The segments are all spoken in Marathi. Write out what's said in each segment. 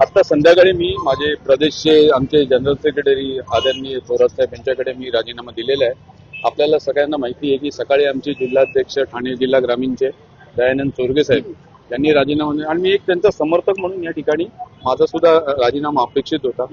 आता संध्याकाळी मी माझे प्रदेशचे आमचे जनरल सेक्रेटरी आदरणीय थोरात साहेब यांच्याकडे मी राजीनामा दिलेला आहे. आपल्याला सगळ्यांना माहिती आहे की सकाळी आमचे जिल्हाध्यक्ष ठाणे जिल्हा ग्रामीणचे दयानंद चोरगे साहेब यांनी राजीनामा दिला. आणि मी एक त्यांचा समर्थक म्हणून या ठिकाणी माझा सुद्धा राजीनामा अपेक्षित होता.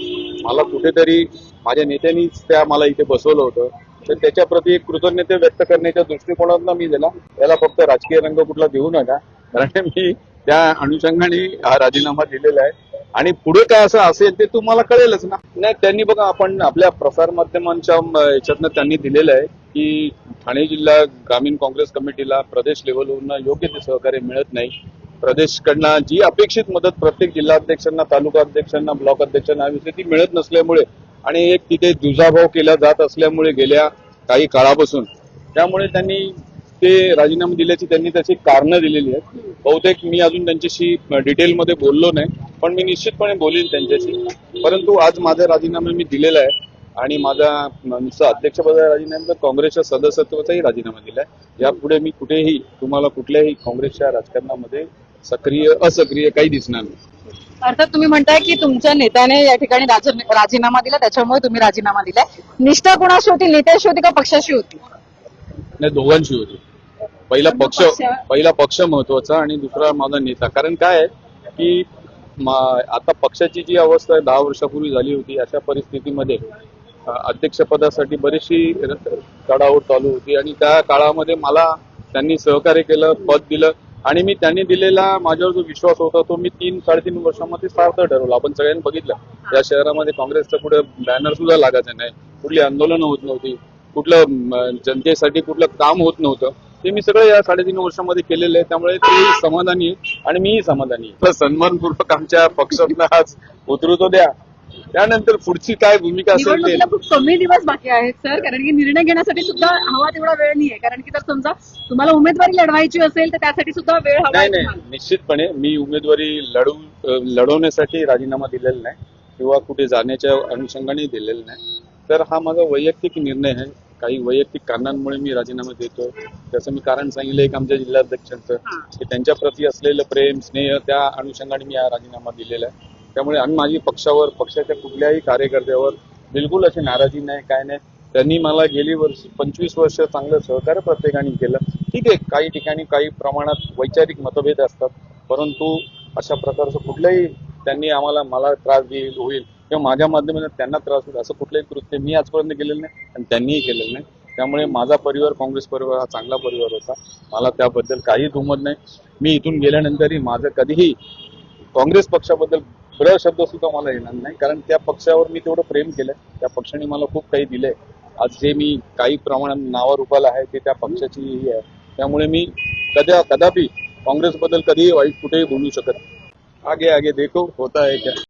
मला कुठेतरी माझ्या नेत्यांनीच त्या मला इथे बसवलं होतं. तर त्याच्याप्रती एक कृतज्ञता व्यक्त करण्याच्या दृष्टिकोनातून मी दिला. त्याला फक्त राजकीय रंग कुठला देऊ नका. कारण मी त्या अनुषंगाने हा राजीनामा दिलेला आहे. आणि पुढे काय असं असेल ते तुम्हाला कळेलच ना. नाही त्यांनी बघा आपण आपल्या प्रसार माध्यमांच्या याच्यातनं त्यांनी दिलेलं आहे की ठाणे जिल्हा ग्रामीण काँग्रेस कमिटीला प्रदेश लेवलवरून योग्य ते सहकार्य मिळत नाही. प्रदेशकडनं जी अपेक्षित मदत प्रत्येक जिल्हाध्यक्षांना तालुका अध्यक्षांना ब्लॉक अध्यक्षांना हवी होती ती मिळत नसल्यामुळे आणि एक तिथे दुजाभाव केला जात असल्यामुळे गेल्या काही काळापासून. त्यामुळे त्यांनी ते राजीनामा दिल्याची त्यांनी त्याची कारणं दिलेली आहेत. बहुतेक मी अजून त्यांच्याशी डिटेलमध्ये बोललो नाही पण मी निश्चितपणे बोलीन त्यांच्याशी. परंतु आज माझा राजीनामा मी दिलेला आहे आणि माझा नुसतं अध्यक्षपदा राजीनामा काँग्रेसच्या सदस्यत्वाचाही राजीनामा दिलाय. यापुढे मी कुठेही तुम्हाला कुठल्याही काँग्रेसच्या राजकारणामध्ये सक्रिय असक्रिय काही दिसणार नाही. अर्थात तुम्ही म्हणताय की तुमच्या नेत्याने या ठिकाणी राज- राजीनामा दिला त्याच्यामुळे तुम्ही राजीनामा दिलाय. निष्ठा कोणाशी होती? नेत्याशी होती का पक्षाशी होती? नाही दोघांची होती. पहिला पक्ष पहिला पक्ष महत्त्वाचा आणि दुसरा माझा नेता. कारण काय आहे की आता पक्षाची जी अवस्था आहे दहा वर्षापूर्वी झाली होती अशा परिस्थितीमध्ये अध्यक्षपदासाठी बरीचशी चढाओढ चालू होती. आणि त्या काळामध्ये मला त्यांनी सहकार्य केलं पद दिलं. आणि मी त्यांनी दिलेला माझ्यावर जो विश्वास होता तो मी तीन साडेतीन वर्षामध्ये सार्थ ठरवला. आपण सगळ्यांनी बघितलं. या शहरामध्ये काँग्रेसचं पुढे बॅनर सुद्धा लागायचं नाही. कुठली आंदोलनं होत नव्हती. कुठलं जनतेसाठी कुठलं काम होत नव्हतं. ते मी सगळं या साडेतीन वर्षामध्ये केलेलं आहे. त्यामुळे ते समाधानी आहे आणि मीही समाधानी आहे. सन्मानपूर्वक आमच्या पक्षातनं आज उतरू द्या. त्यानंतर पुढची काय भूमिका असेल ते खूप कमी दिवस बाकी आहेत सर. कारण की निर्णय घेण्यासाठी सुद्धा हवा तेवढा वेळ नाहीये. कारण की जर समजा तुम्हाला उमेदवारी लढवायची असेल तर त्यासाठी सुद्धा वेळ हवा नाही आहे नाही. तुम्हाला. निश्चितपणे मी उमेदवारी लढू अ, लढवण्यासाठी राजीनामा दिलेला नाही. किंवा कुठे जाण्याच्या अनुषंगाने दिलेला नाही. तर हा माझा वैयक्तिक निर्णय आहे. काही वैयक्तिक कारणांमुळे मी राजीनामा देतो त्याचं मी कारण सांगितलं एक आमच्या जिल्हाध्यक्षांचं. की त्यांच्या प्रती असलेलं प्रेम स्नेह त्या अनुषंगाने मी हा राजीनामा दिलेला आहे. त्यामुळे आणि माझी पक्षावर पक्षाच्या कुठल्याही कार्यकर्त्यावर बिलकुल अशी नाराजी नाही काय नाही. त्यांनी मला गेली वर्ष पंचवीस वर्ष चांगलं सहकार्य प्रत्येकाने केलं. ठीक आहे काही ठिकाणी काही प्रमाणात वैचारिक मतभेद असतात. परंतु अशा प्रकारचं कुठल्याही त्यांनी आम्हाला मला त्रास देईल होईल किंवा माझ्या माध्यमातून त्यांना त्रास होईल असं कुठलंही कृत्य मी आजपर्यंत केलेलं नाही आणि त्यांनीही केलेलं नाही. त्यामुळे माझा परिवार काँग्रेस परिवार हा चांगला परिवार होता. मला त्याबद्दल काही दुमत नाही. मी इथून गेल्यानंतरही माझं कधीही काँग्रेस पक्षाबद्दल ब्र शब्द सुद्धा मला येणार नाही. कारण त्या पक्षावर मी तेवढं प्रेम केलंय. त्या पक्षाने मला खूप काही दिलंय. आज जे मी काही प्रमाणात नावारूपाला आहे ते त्या पक्षाची ही आहे. त्यामुळे मी कदा कदापि काँग्रेसबद्दल कधीही वाईट कुठेही बोलू शकत आगे आगे देखो होता है क्या?